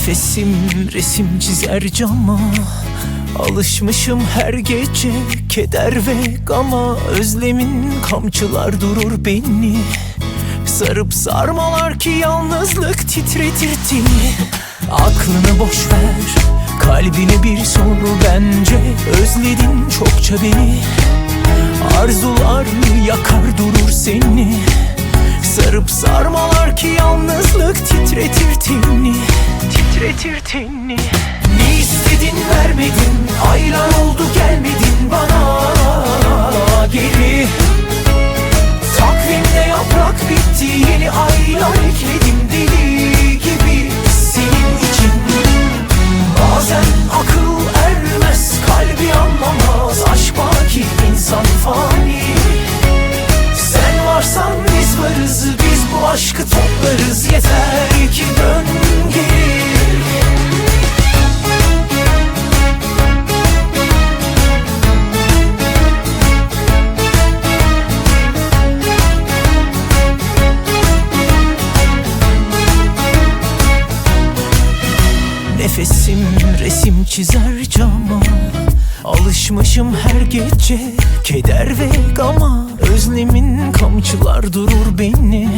Nefesim resim çizer cama. Alışmışım her gece keder ve gama. Özlemin kamçılar durur beni. Sarıp sarmalar ki yalnızlık titretir tini Aklını boş ver Kalbine bir sor. Bence Özledin çokça beni. Arzular yakar durur seni? Sarıp sarmalar ki yalnızlık titretir tenini Titretir tenini Ne istedin vermedin Aylar oldu gelmedin bana. Geri. Takvimde yaprak bitti Yeni aylar ekledim deli gibi Senin için. Bazen akıl ermez Kalbi anlamaz Aşk baki insan fani. Sen varsan biz varız Biz bu aşkı toplarız Yeter ki dön Nefesim resim çizer cama. Alışmışım her gece keder ve gama. Özlemin kamçılar durur beni.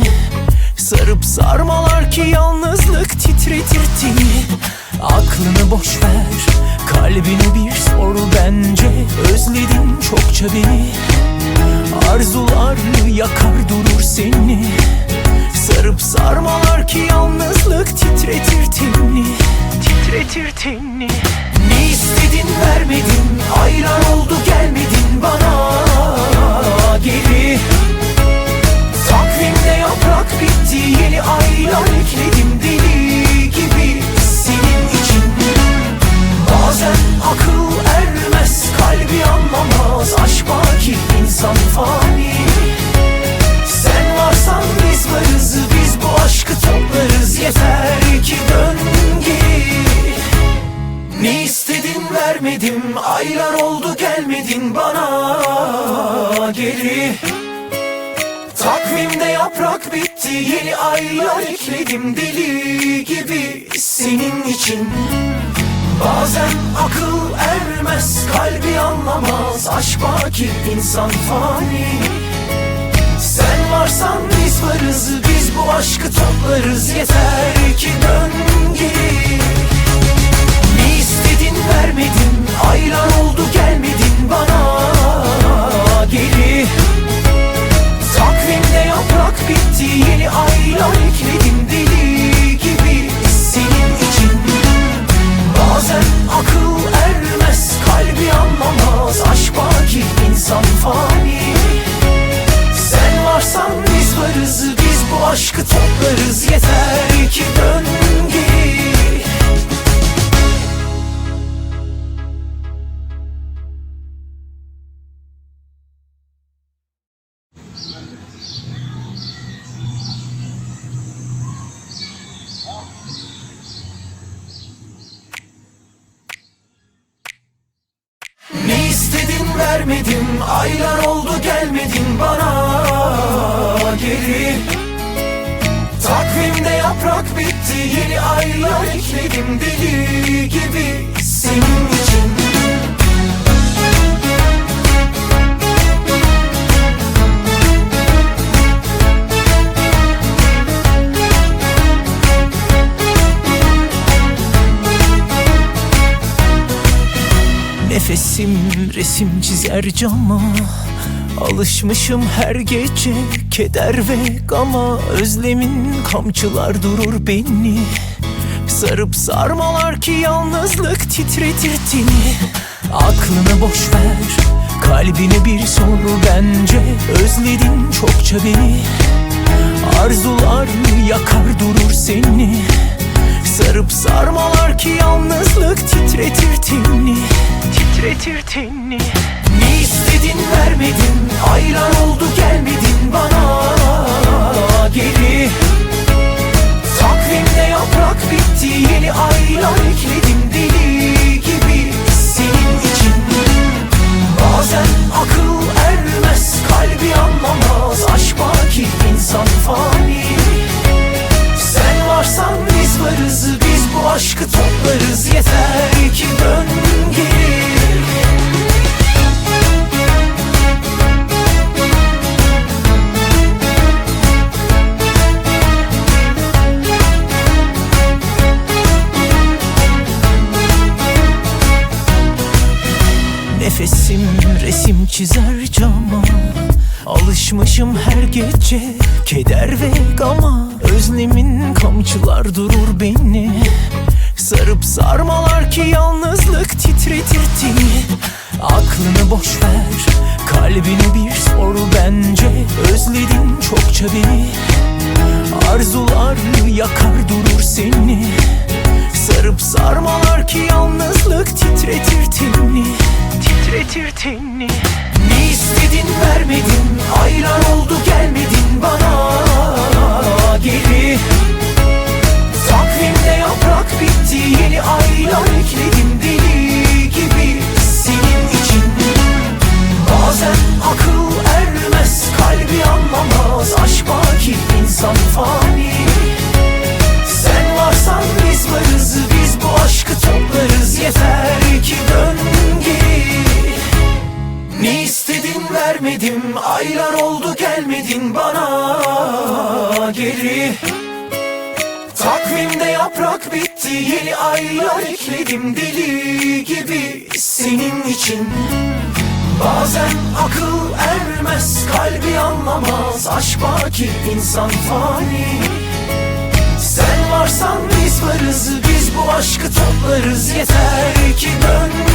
Sarıp sarmalar ki yalnızlık titretir tini Aklını boş ver Kalbine bir sor bence. Özledin çokça beni. Arzular yakar durur seni. Sarıp sarmalar ki yalnızlık titretir tenini Titretir tenini Ne istedin vermedin Aylar oldu gelmedin bana Aylar oldu gelmedin bana. Geri. Takvimde yaprak bitti Yeni aylar ekledim deli gibi Senin için. Bazen akıl ermez Kalbi anlamaz Aşk baki insan fani. Sen varsan biz varız Biz bu aşkı toplarız Yeter ki dön geri. Ne istedin vermedin Aylar oldu gelmedin vermedim Aylar oldu gelmedin bana geri. Takvimde yaprak bitti Yeni aylar ekledim deli gibi Senin için Nefesim resim çizer cama. Alışmışım her gece keder ve gama. Özlemin kamçılar durur beni. Sarıp sarmalar ki yalnızlık titretir tini Aklını boş ver Kalbine bir sor. Bence Özledin çokça beni. Arzular yakar durur seni? Sarıp sarmalar ki yalnızlık titretir tenini Titretir tenini Ne istedin vermedin. Aylar oldu gelmedin bana. Geri. Takvimde yaprak bitti Yeni aylar ekledim deli gibi. Senin için Bazen akıl ermez Kalbi anlamaz. Aşk baki insan fani. Sen varsan biz varız Biz bu aşkı toplarız. Yeter çizer cama Alışmışım her gece keder ve gama. Özlemin kamçılar durur beni. Sarıp sarmalar ki yalnızlık titretir tini Aklını boş ver kalbine bir sor bence. Özledin çokça beni. Arzular yakar durur seni. Sarıp sarmalar ki yalnızlık titretir tenini Titretir tenini Ne istedin vermedin Aylar oldu gelmedin bana gelmedin bana geri? Takvimde yaprak bitti Yeni aylar ekledim deli gibi Senin için. Bazen akıl ermez Kalbi anlamaz Aşk baki insan fani. Sen varsan biz varız Biz bu aşkı toplarız Yeter ki dön